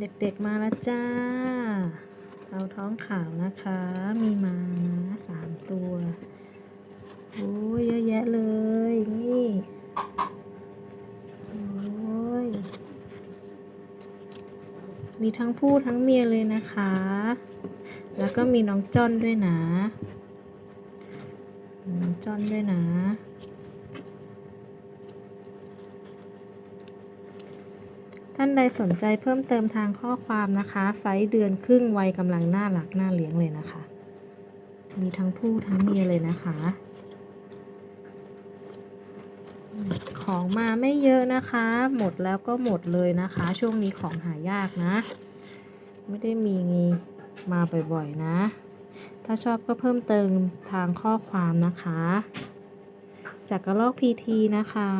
เด็กๆมาแล้วจ้า เราท้องขาวนะคะ มีมานะสามตัว โอ้ยเยอะแยะเลย นี่ โอ้ย มีทั้งผู้ทั้งเมียเลยนะคะ แล้วก็มีน้องจ้อนด้วยนะ น้องจ้อนด้วยนะ ท่านใดสนใจเพิ่มเติมทางข้อความนะคะ ไซส์เดือนครึ่งวัยกำลังน่ารักน่าเลี้ยงเลยนะคะ มีทั้งผู้ทั้งเมียเลยนะคะ ของมาไม่เยอะนะคะ หมดแล้วก็หมดเลยนะคะ ช่วงนี้ของหายากนะ ไม่ได้มีมาบ่อยๆนะ ถ้าชอบก็เพิ่มเติมทางข้อความนะคะ จากกระลอกพีทีนะคะ